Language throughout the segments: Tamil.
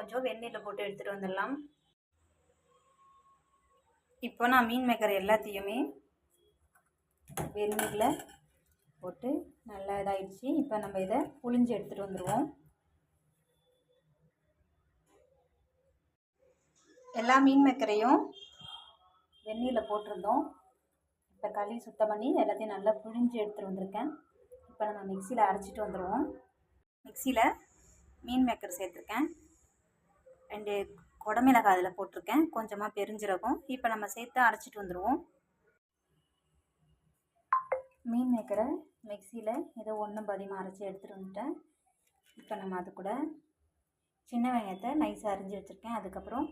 கொஞ்சம் வெந்நீரில் போட்டு எடுத்துகிட்டு வந்துடலாம். இப்போ நான் மீன் மேக்கர் எல்லாத்தையுமே வெந்நீரில் போட்டு நல்லா இதாகிடுச்சு இப்போ நம்ம இதை புளிஞ்சு எடுத்துகிட்டு வந்துடுவோம் எல்லா மீன் மேக்கரையும் வெந்நீரில் போட்டிருந்தோம். இப்போ களி சுத்தம் பண்ணி எல்லாத்தையும் நல்லா புழிஞ்சு எடுத்துகிட்டு வந்திருக்கேன். இப்போ நம்ம மிக்சியில் அரைச்சிட்டு வந்துடுவோம் மிக்சியில் மீன் மேக்கர் சேர்த்துருக்கேன். ரெண்டு குடமிளகாய் அதில் போட்டிருக்கேன். கொஞ்சமாக பெருஞ்சீரகம். இப்போ நம்ம சேர்த்து அரைச்சிட்டு வந்துடுவோம் மீன் மேக்கரை மிக்சியில் ஏதோ ஒன்றும் பதிமாக அரைச்சி எடுத்துகிட்டு வந்துட்டேன். இப்போ நம்ம அது கூட சின்ன வெங்காயத்தை நைஸாக அரிஞ்சு வச்சுருக்கேன். அதுக்கப்புறம்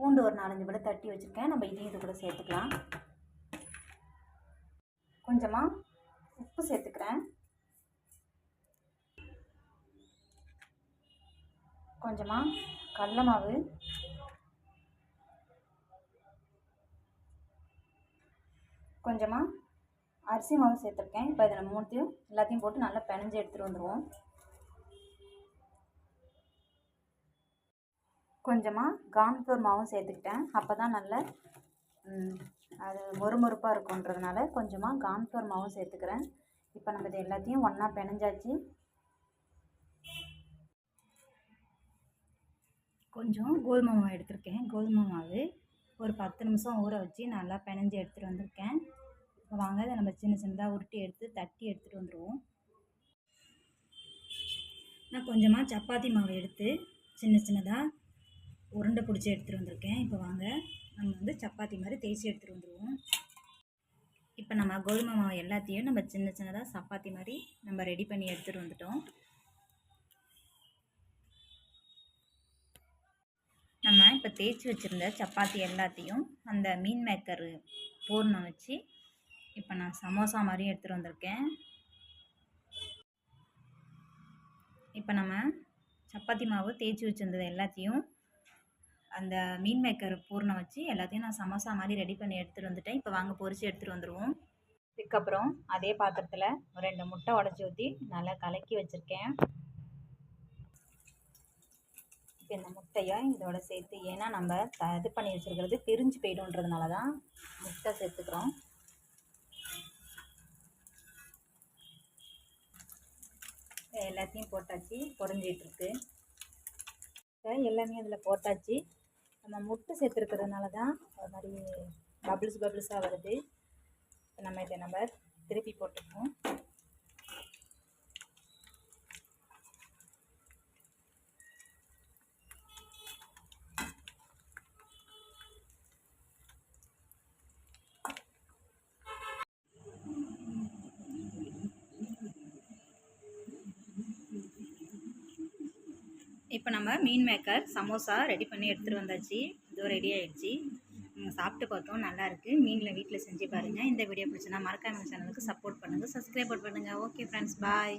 பூண்டு ஒரு நாலஞ்சு கூட தட்டி வச்சுருக்கேன். நம்ம இதையும் இது கூட சேர்த்துக்கலாம். கொஞ்சமாக உப்பு சேர்த்துக்கிறேன். கொஞ்சமாக கடல மாவு கொஞ்சமாக அரிசி மாவு சேர்த்துருக்கேன். இப்போ இதில் மூணுத்தையும் எல்லாத்தையும் போட்டு நல்லா பிணைஞ்சு எடுத்துகிட்டு வந்துடுவோம் கொஞ்சமாக காம்பூர் மாவும் சேர்த்துக்கிட்டேன். அப்போ தான் நல்ல அது மொறுமொறுப்பாக இருக்குன்றதுனால கொஞ்சமாக காம்பூர் மாவும் சேர்த்துக்கிறேன். இப்போ நம்ம இது எல்லாத்தையும் ஒன்றா பிணைஞ்சாச்சு. கொஞ்சம் கோதுமை மாவு எடுத்திருக்கேன். கோதுமை மாவு ஒரு பத்து நிமிஷம் ஊற வச்சு நல்லா பிணைஞ்சு எடுத்துகிட்டு வந்திருக்கேன். இப்போ வாங்க அதை நம்ம சின்ன சின்னதாக உருட்டி எடுத்து தட்டி எடுத்துகிட்டு வந்துடுவோம் நான் கொஞ்சமாக சப்பாத்தி மாவு எடுத்து சின்ன சின்னதாக உருண்டை பிடிச்சி எடுத்துகிட்டு வந்திருக்கேன். இப்போ வாங்க நம்ம வந்து சப்பாத்தி மாதிரி தேய்ச்சி எடுத்துகிட்டு வந்துடுவோம் இப்போ நம்ம கோதுமை மாவு எல்லாத்தையும் நம்ம சின்ன சின்னதாக சப்பாத்தி மாதிரி நம்ம ரெடி பண்ணி எடுத்துகிட்டு வந்துட்டோம். இப்போ தேய்ச்சி வச்சுருந்த சப்பாத்தி எல்லாத்தையும் அந்த மீன் மேக்கர் பூர்ணம் வச்சு இப்போ நான் சமோசா மாதிரியும் எடுத்துகிட்டு வந்திருக்கேன். இப்போ நம்ம சப்பாத்தி மாவு தேய்ச்சி வச்சுருந்தது எல்லாத்தையும் அந்த மீன் மேக்கர் பூர்ணம் வச்சு எல்லாத்தையும் நான் சமோசா மாதிரி ரெடி பண்ணி எடுத்துகிட்டு வந்துட்டேன். இப்போ வாங்க பொரித்து எடுத்துகிட்டு வந்துடுவோம் இதுக்கப்புறம் அதே பாத்திரத்தில் ஒரு ரெண்டு முட்டை உடச்சி ஊற்றி நல்லா கலக்கி வச்சுருக்கேன். இப்போ இந்த முட்டையை இதோட சேர்த்து ஏன்னா நம்ம த இது பண்ணி வச்சுருக்கிறது பிரிஞ்சு போய்டுன்றதுனால தான் முட்டை சேர்த்துக்கிறோம். எல்லாத்தையும் போட்டாச்சு பொறிஞ்சிட்ருக்கு எல்லாமே அதில் போட்டாச்சு. நம்ம முட்டை சேர்த்துருக்கிறதுனால தான் அது மாதிரி பபிள்ஸ் பபிள்ஸாக வருது. நம்ம இதை நம்ம திருப்பி போட்டுப்போம் இப்போ நம்ம மீன் மேக்கர் சமோசா ரெடி பண்ணி எடுத்துகிட்டு வந்தாச்சு. இதோ ரெடி ஆகிடுச்சு சாப்பிட்டு பார்த்தோம் நல்லாயிருக்கு மீனில் வீட்டில் செஞ்சு பாருங்கள் இந்த வீடியோ பிடிச்சினா மறக்காம சேனலுக்கு சப்போர்ட் பண்ணுங்கள் சப்ஸ்கிரைப் பண்ணுங்கள் ஓகே ஃப்ரெண்ட்ஸ் பாய்